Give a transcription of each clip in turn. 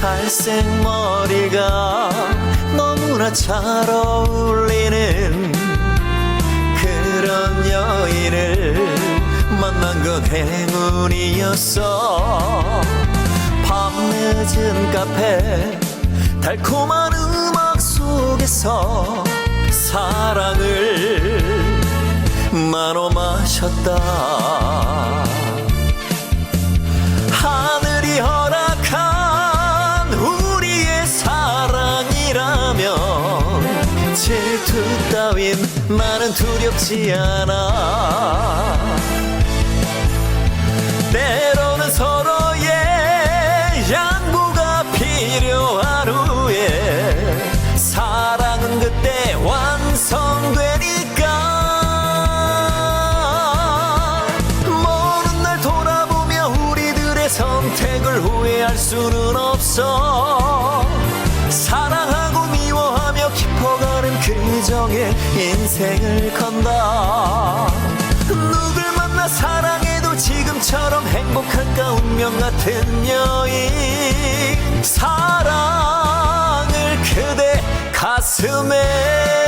갈색 머리가 너무나 잘 어울리는 그런 여인을 만난 건 행운이었어. 밤늦은 카페 달콤한 음악 속에서 사랑을 나눠 마셨다 나는 두렵지 않아. 때로는 서로의 양보가 필요한 후에 사랑은 그때 완성되니까. 먼날 돌아보며 우리들의 선택을 후회할 수는 없어. 사랑하고 미워하며 깊어가는 그 정에 인생을 건다 누굴 만나 사랑해도 지금처럼 행복할까 운명 같은 여인. 사랑을 그대 가슴에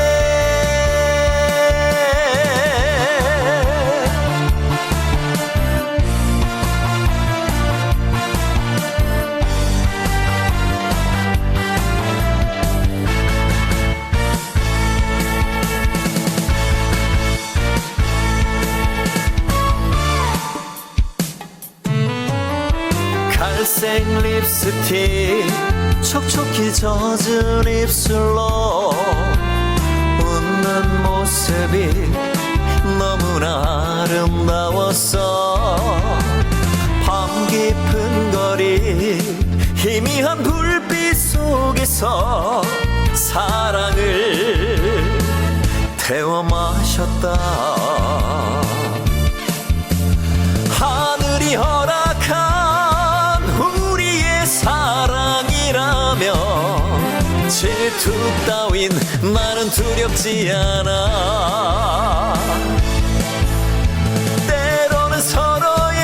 갈색 립스틱 촉촉히 젖은 입술로 웃는 모습이 너무나 아름다웠어. 밤 깊은 거리 희미한 불빛 속에서 사랑을 태워 마셨다. 하늘이 허 질투 따윈 나는 두렵지 않아. 때로는 서로의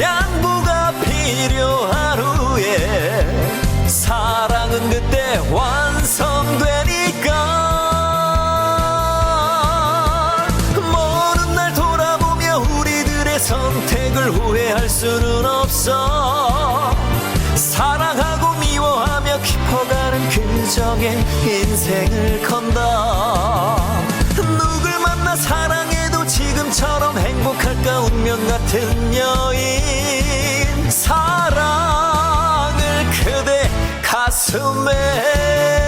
양보가 필요한 후에 사랑은 그때 완성되니까. 먼날 돌아보며 우리들의 선택을 후회할 수는 없어. 사랑하고 미워하며 깊어가 는 그 정에 인생을 건다. 누굴 만나 사랑해도 지금처럼 행복할까? 운명 같은 여인. 사랑을 그대 가슴에